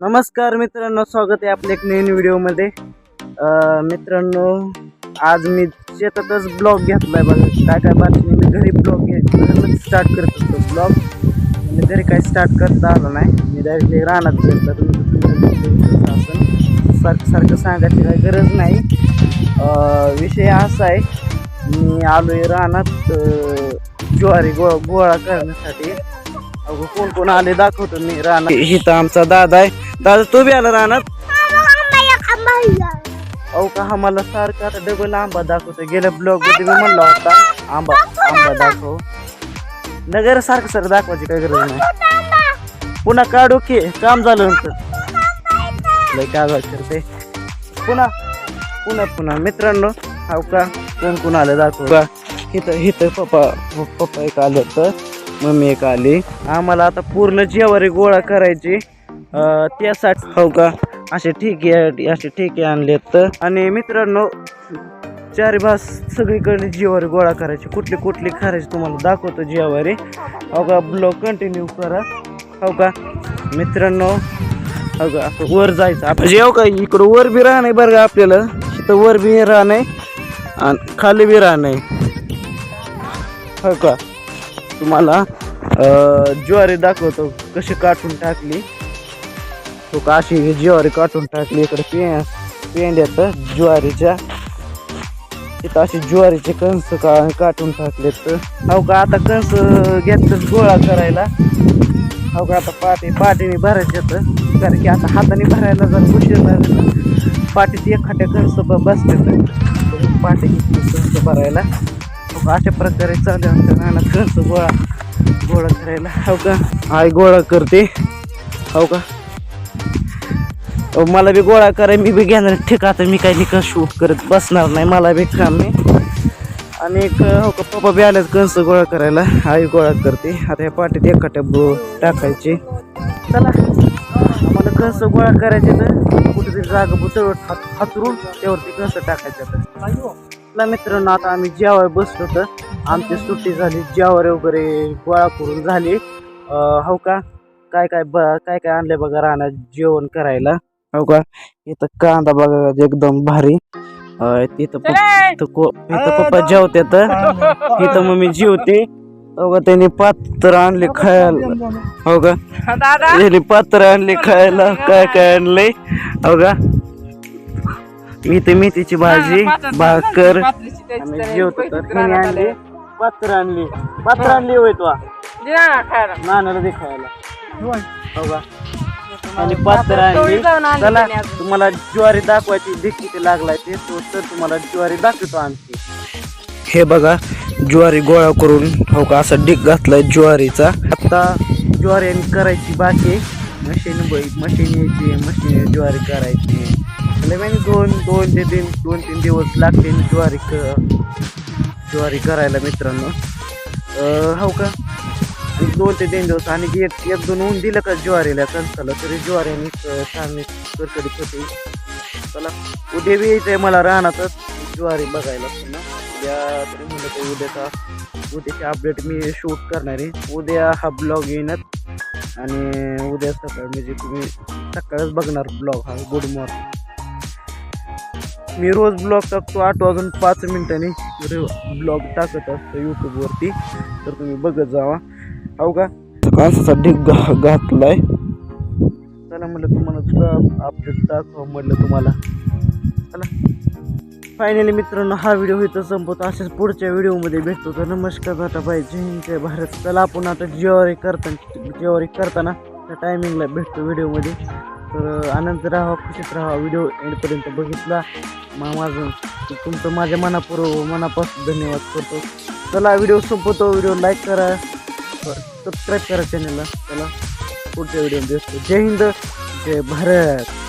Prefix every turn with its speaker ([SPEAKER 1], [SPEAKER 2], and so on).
[SPEAKER 1] नमस्कार मित्रांनो स्वागत आहे आपल्या एक नवीन व्हिडिओमध्ये. मित्रांनो आज मी शेतातच ब्लॉग घेतला आहे बघा. काय काय बातमी मी घरी ब्लॉग घे स्टार्ट करत असतो ब्लॉग. मी घरी काय स्टार्ट करता आलं नाही. मी डायरेक्टली रानात घेतलं असून सारखं सारखं सांगायची काही गरज नाही. विषय असा आहे मी आलोय रानात ज्वारी गो गोळा करण्यासाठी. अगं कोण कोण आले दाखवतो मी रानात. इथं आमचा दादा आहे. दादा तू बी आला रानात? अहो का हा मला सारखं आता डबल आंबा दाखवतो गेल्या ब्लॉगमध्ये मी म्हणला होता आंबा आंबा दाखव. नगर सारखं सारखं दाखवायची काही गरज नाही. पुन्हा काढू की काम झालं नंतर. लय काय करते. पुन्हा पुन्हा पुन्हा. मित्रांनो हो का कोण कोण आलं दाखव. का इथं इथं पप्पा पप्पा एक आलं तर मम्मी एक आली. आम्हाला आता पूर्ण जेवारी गोळा करायची. त्यासाठी हो का? असे ठेके असे ठेके आणले तर आणि मित्रांनो चारी भास सगळीकडे जेवारी गोळा करायची. कुठली कुठली करायची तुम्हाला दाखवतो जेवारी हो का? ब्लॉग कंटिन्यू करा. हो का? मित्रांनो हो का? असं वर जायचं. आपण जेव का इकडं वर बी राहणं आहे बरं का आपल्याला. इथं वर बी राहणं आहे आणि खाली बी राहणं आहे. हो का? तुम्हाला ज्वारी दाखवतो. कशी काटून टाकली. तो का अशी ज्वारी काटून टाकली इकडे पे पेंड्यात ज्वारीच्या तिथं अशी ज्वारीचे कंस का काटून टाकलेत हो का आता कंस घेतलं गोळा करायला हो का आता पाटी पाटीने भरायचे कारण की आता हाताने भरायला जर उशीर लागला पाटीत एखाद्या कंस बसले पाटी घेतली कंस भरायला हो का अशा प्रकारे चालू आहे आमच्या रानात कंस गोळा गोळा करायला हो का आई गोळा करते हो का मला बी गोळा कराय मी बी घेणार ठीक आता मी काही निकष शूट करत बसणार नाही मला बी काम आहे. आणि एक हो का पप्पा बी आल्यात कंस गोळा करायला. आई गोळा करते. आता या पाठीत एका बो टाकायची. चला. आम्हाला कंस गोळा करायचे तर कुठेतरी जागा बुतळ हातरून त्यावरती कंस टाकायचे तर चला मित्रांनो आता आम्ही जेवाय बसलो तर आमची सुट्टी झाली. जेवारी वगैरे गोळा करून झाली. हो का काय काय ब काय काय आणले बघा राहणार जेवण करायला. हो का इथं कांदा बघा एकदम भारी अं, तिथं प- इथं को- इथं पप्पा जेवते तर इथं मम्मी जेवते हो का त्यांनी पात्र आणले खायला हो का त्यांनी पात्र आणले खायला काय काय आणलंय हो का इथे मेथीची भाजी भाकर आम्ही जेवतो तर ह्याने आणली पात्र आणली पात्र आणली होय तो नानाला दे खायला हो का आणि पात्र आणली चला तुम्हाला ज्वारी दाखवायची दिक किती लागलाय ते तो तर तुम्हाला ज्वारी दाखवतो आणखी. हे बघा ज्वारी गोळा करून हो का असा डिक घातलाय ज्वारीचा. आता ज्वारी आणि करायची बाकी मशीन मशीन यायची मशीन ज्वारी करायची. म्हणजे दोन दोन ते तीन दोन तीन दिवस लागते ज्वारी क ज्वारी करायला मित्रांनो. हो का? दोन ते तीन दिवस आणि एक एक दोन ऊन दिलं का ज्वारीला कणसाला तरी ज्वारी आणि छान करकडीत होते. चला उद्या बी यायचंय मला राहणारच ज्वारी बघायला पुन्हा. उद्या तरी म्हणलं तर उद्याचा उद्याची अपडेट मी शूट करणार आहे. उद्या हा ब्लॉग येणार. आणि उद्या सकाळ म्हणजे तुम्ही सकाळच बघणार ब्लॉग हा गुड मॉर्निंग मी रोज ब्लॉग टाकतो आठ वाजून पाच मिनिटांनी. ब्लॉग टाकत असतो यूट्यूबवरती तर तुम्ही बघत जावा. हो का? माणसाचा ढीग घा घातलाय. चला म्हटलं तुम्हाला सुद्धा अपडेट दाखवा म्हटलं तुम्हाला. चला. फायनली मित्रांनो हा व्हिडिओ इथं संपवतो. अशाच पुढच्या व्हिडिओमध्ये भेटतो. तर नमस्कार दाटा बाय जय हिंद जय भारत. चला आपण आता ज्वारी करताना ज्वारी करताना त्या टायमिंगला भेटतो व्हिडिओमध्ये तर आनंद राहा खुशीत राहा. व्हिडिओ एंडपर्यंत बघितला. मग माझं तुमचं माझ्या मनापूर्व मनापासून धन्यवाद करतो. चला व्हिडिओ संपवतो. व्हिडिओ लाईक करा. सबस्क्राईब करा चॅनलला चला पुढच्या व्हिडिओ भेटतो जय हिंद जय भारत.